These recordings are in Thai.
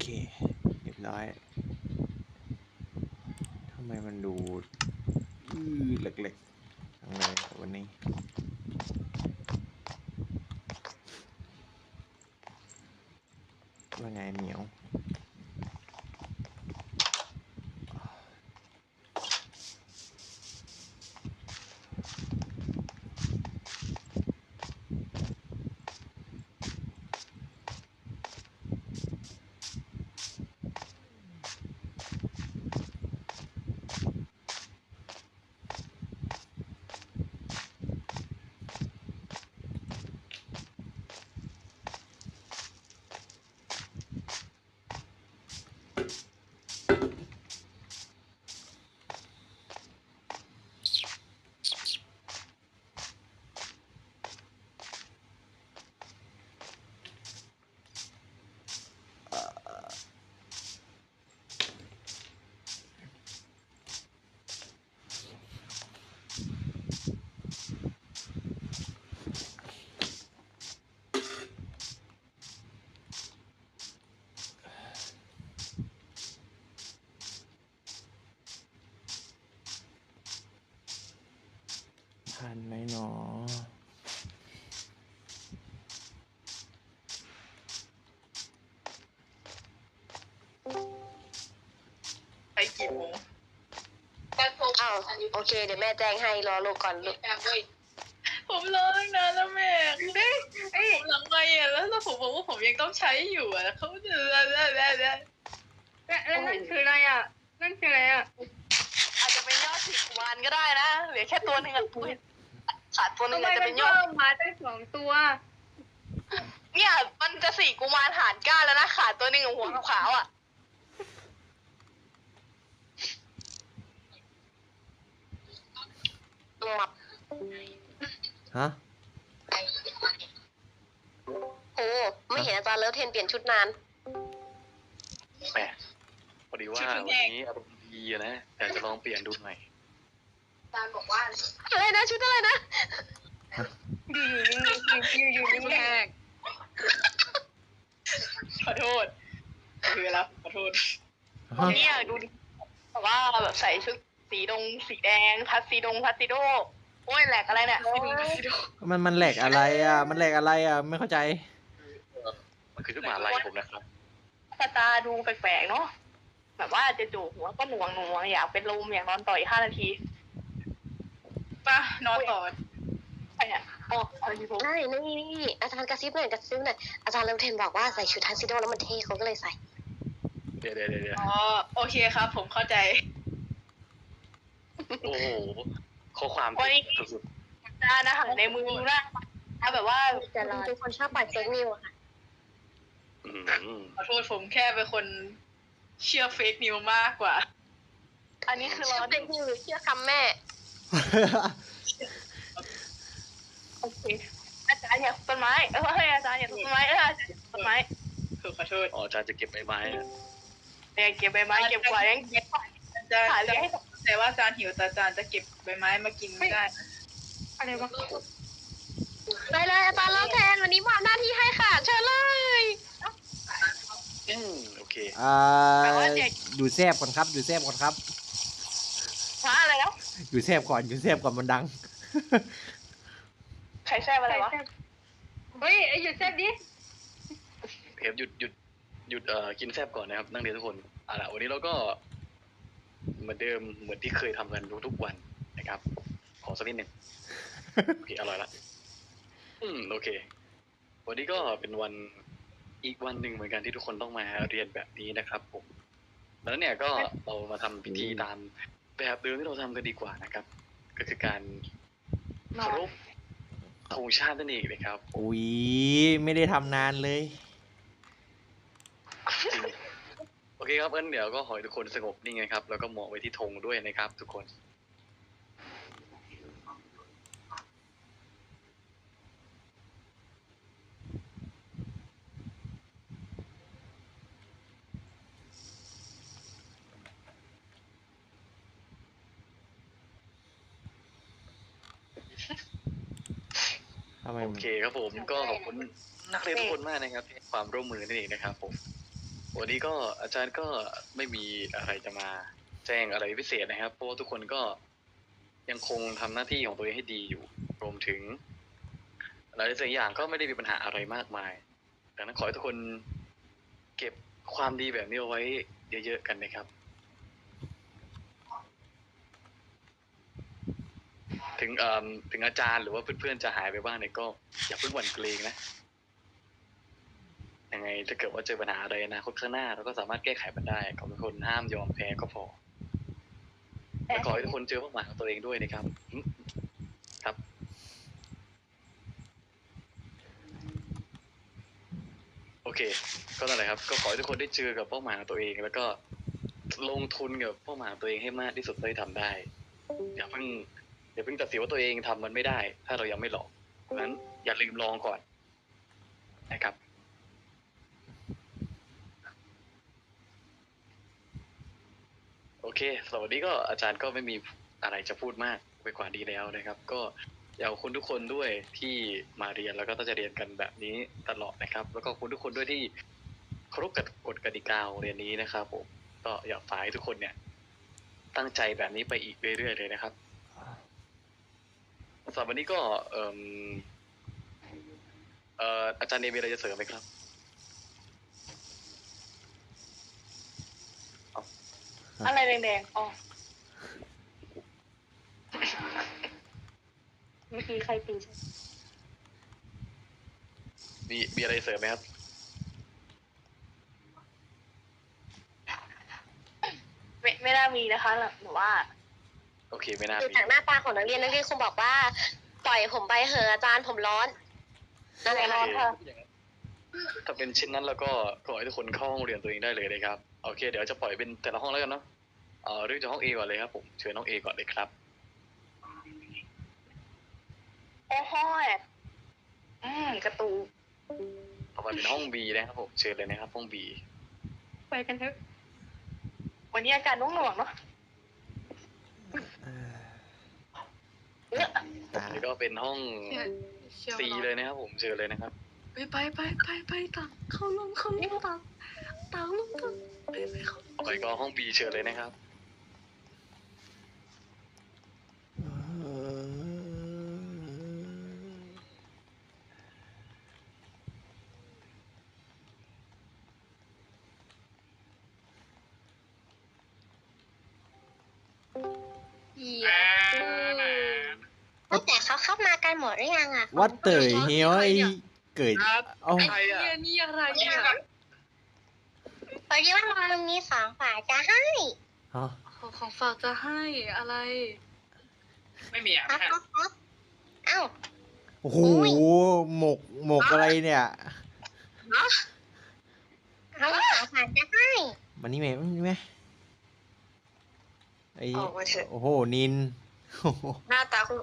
เคเรียบร้อยทำไมมันดูอือเล็กๆทำไงวันนี้ว่าไงเหมียว ทันไหมหนอ ไปกี่โมงอ้าวโอเค เดี๋ยวแม่แจ้งให้รอลูกก่อนลูกผมรอตั้งนานแล้วแม่เอ้ยเอ้ยหลังไงอะแล้วแล้วผมบอกว่าผมยังต้องใช้อยู่อะแล้วเขาจะแล้วแล้วแล้วแล้วแล้วนั่นคืออะไรอะ นั่นคืออะไรอะ อาจจะเป็นยอดสิบวันก็ได้นะ เหลือแค่ตัวหนึ่งอะอุ๊ย ขาดตัวหนึ่ทำงไมอาจจะมัเป็นนยอดเพิ่มมาได้สองตัว เนี่ยมันจะสี่กุมารหารก้านแล้วนะขาดตัวหนึ่งของหัวขาวๆอะลงมาฮะ โอ้ไม่เห็นอาจารย์เลิฟเทนเปลี่ยนชุดนาน แหมพอดีว่าวันนี้อารมณ์ดีอะนะอยากจะลองเปลี่ยนดูหน่อย อาจารย์บอกว่าอะไรนะชุดอะไรนะอยู่อยู่นิ่งอยู่อยู่นิ่งขอโทษคือแล้วขอโทษเนี่ยดูดิแต่ว่าแบบใส่ชุดสีดงสีแดงพัสซีดงพัสซีโดโอ้ยแหลกอะไรเนี่ยมันมันแหลกอะไรอะ มันแหลกอะไรอะ ไม่เข้าใจ มันคือชุดหมาลัยผมนะครับตาตาดูแปลกๆเนาะแบบว่าจะจู่หัวก็หน่วงหน่วงอยากเป็นลมอยากนอนต่ออีกห้านาที ป่ะนอนต่อไปอะอ๋อเอาดีผมใช่นี่นี่อาจารย์กระซิบหน่อยกระซิบหน่อยอาจารย์เลิฟเทนบอกว่าใส่ชุดทันซิโดแล้วมันเท่เขาก็เลยใส่ เดี๋ยวเดี๋ยวเดี๋ยวเดี๋ยวอ๋อโอเคครับ ผมเข้าใจ โอ้โหข้อความโอ้ยสุดอาจารย์อาหารในมือนะถ้าแบบว่าทุกคนชอบปล่อยเฟกนิวค่ะๆอืมขอโทษผมแค่เป็นคนเชื่อเฟกนิวมากกว่า อันนี้คือเชื่อเฟกนิวหรือเชื่อคำแม่ โอเค อาจารย์อยากต้นไม้ เออให้อาจารย์อยากต้นไม้ เอออาจารย์อยากต้นไม้คือขอโทษอ๋ออาจารย์จะเก็บใบไม้อะเนี่ยเก็บใบไม้เก็บกวาดยังเก็บอาจารย์ขาเลี้ยงให้แต่ว่าอาจารย์หิวแต่อาจารย์จะเก็บใบไม้มากินไม่ได้นะๆอะไรวะไปเลยอาจารย์เลิฟแทนวันนี้มอบหน้าที่ให้ค่ะ เชิญเลยอืมโอเค อ่าดูแซบก่อนครับ ดูแซบก่อนครับฮะ อะไรแล้วดูแซบก่อนดูแซบก่อนมันดัง ใครแซ่บอะไรวะ เฮ้ยไอ้หยุดแซ่บดิ เทปหยุดหยุดหยุดเอ่อกินแซบก่อนนะครับ นักเรียนทุกคนเอาล่ะวันนี้เราก็เหมือนเดิมเหมือนที่เคยทำกันทุกๆวันนะครับ ขอสักนิดหนึ่งโอเคอร่อยละอืมโอเค วันนี้ก็เป็นวันอีกวันหนึ่งเหมือนกันที่ทุกคนต้องมาเรียนแบบนี้นะครับ ผมแล้วเนี่ยก็เรามาทำพิธีตาม แบบเดิมที่เราทำกันดีกว่านะครับ ก็คือการเคารพธงชาตินั่นเองนะครับอุ๊ยไม่ได้ทำนานเลย โอเคครับงั้นเดี๋ยวก็ขอให้ทุกคนสงบนิ่งนะครับ แล้วก็มองไว้ที่ธงด้วยนะครับ ทุกคน ทำไม โอ มัน เคครับผมก็ขอบคุณนักเรียนทุกคนมากนะครับที่ให้ความร่วมมือนั่นเองนะครับผมวันนี้ก็อาจารย์ก็ไม่มีอะไรจะมาแจ้งอะไรพิเศษนะครับ เพราะว่าทุกคนก็ยังคงทำหน้าที่ของตัวเองให้ดีอยู่ รวมถึงหลายสิ่งอย่างก็ไม่ได้มีปัญหาอะไรมากมายดังนั้นขอให้ทุกคนเก็บความดีแบบนี้เอาไว้เยอะๆกันนะครับ ถึงเอ่อถึงอาจารย์หรือว่าเพื่อนๆจะหายไปบ้างเนี่ยก็อย่าเพิ่งหวั่นเกรงนะยังไงถ้าเกิดว่าเจอปัญหาอะไรนอนาคตข้างหน้าเราก็สามารถแก้ไขมันได้ขอเป็นคนห้ามยอมแพ้ก็พอและขอให้ทุกคนเจอเป้าหมายของตัวเองด้วยนะครับครับ โอเค ก็นั่นแหละครับ ก็ขอให้ทุกคนได้เจอกับเป้าหมายของตัวเอง แล้วก็ลงทุนกับเป้าหมายตัวเองให้มากที่สุดเท่าที่ทำได้ อย่าเพิ่ง อย่าเพิ่งตัดสินว่าตัวเองทำมันไม่ได้ ถ้าเรายังไม่ลองเพราะฉะนั้นอย่าลืมลองก่อนนะครับโอเคสำหรับวันนี้ก็อาจารย์ก็ไม่มีอะไรจะพูดมากไปกว่าดีแล้วนะครับ ก็อยากขอบคุณทุกคนด้วยที่มาเรียนแล้วก็ต้องจะเรียนกันแบบนี้ตลอดนะครับ แล้วก็คุณทุกคนด้วยที่เคารพกับกฎกติกาเรียนนี้นะครับผมก็อยากฝากให้ทุกคนเนี่ย ตั้งใจแบบนี้ไปอีกเรื่อยๆเลยนะครับ สำหรับวันนี้ก็เอ่มเอ่ออาจารย์เนมีอะไรจะเสริมไหมครับอะไรแดงๆอ๋อเมื่อกี้ใครปีนมีมีอะไรเสริมไหมครับ ไม่ไม่น่ามีนะคะหนูว่า โอเคไม่น่าดูมีจากหน้าตาของนักเรียนนักเรียนคงบอกว่า ปล่อยผมไปเหอะอาจารย์ผมร้อนนั่นแหละร้อนค่ะถ้าเป็นเช่นนั้นแล้วก็ขอให้ทุกคนเข้าห้องเรียนตัวเองได้เลยนะครับ โอเค เดี๋ยวจะปล่อยเป็นแต่ละห้องแล้วกันเนาะเอ่อเรื่องจากห้อง A ก่อนเลยครับผมเชิญน้อง A ก่อนเลยครับโอ้โหอืมกระตูต่อไปเป็นห้อง B นะครับผมเชิญเลยนะครับห้อง B ไปกันเถอะวันนี้อากาศนุ่งหน่วงเนาะ เนื้ อตาแล้วก็เป็นห้อง C เลยนะครับผมเชิญเลยนะครับ ไปไปไปไปไปตักเข้าลงเข้าลงตักตักลงตักไปไปเข้า ต่อไปก็ห้อง B เชิญเลยนะครับ หมดหรือยังอะวัดเตยเฮียวไอ้เกิดเอ้าไอ้เหี้ยนี่อะไรเนี่ยพอดีว่ามันมีสองฝ่ายจะให้ฮะของของฝากจะให้อะไร ไม่มีอะครับครับครับเอ้าโอ้โหหมกหมกอะไรเนี่ยเขามีสองฝ่ายจะให้มันนี่ไหมมันนี่ไหมไอ้ออกมาเถอะโอ้โหนินโอ้โหหน้าตาคุณ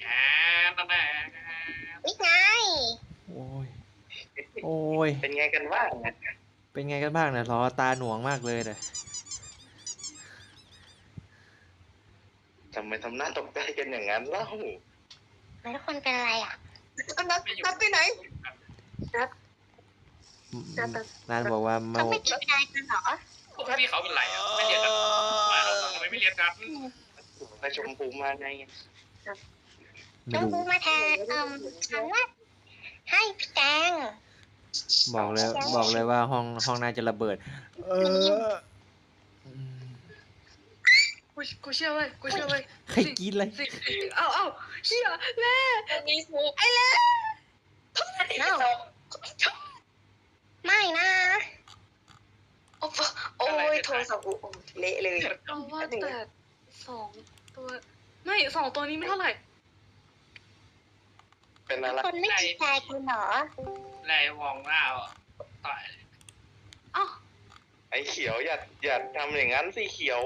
แหมตั้งแต่ นี่ไงโอ้ย โอ้ย เป็นไงกันว่างเป็นไงกันบ้างนะรอตาหน่วงมากเลยนะทำไมทำหน้าตกใจกันอย่างนั้นเล่าแล้วทุกคนเป็นอะไรอะนัดนัดไปไหนอืมร้านบอกว่าเมาเขาไม่ติดใจกันเหรอพี่เขาเป็นไรอะไม่เรียนกันมาเราทำไมไม่เรียนกันไปชมพูมาไง ไม่ต้องรู้พูมาแทนเอ่มฉันว่าให้พี่แจงบอกเลยบอกเลยว่าห้องห้องน่าจะระเบิด เอออืมกูกูเชื่อเว้ยกูเชื่อเว้ยใครกินอะไรสิเอ้าเอ้าเชี่ยแล่มีฟูเอ้าไม่นะโอ้ยโทรศัพท์กูเละเลย เอาว่าแต่สองตัว ไม่สองตัวนี้ไม่เท่าไหร่ เป็นอะไรคนไม่ติดใจกันเหรอแรงมองหน้าอะต่อยเอ้าไอ้เขียวอย่าอย่าทำอย่างนั้นสิเขียว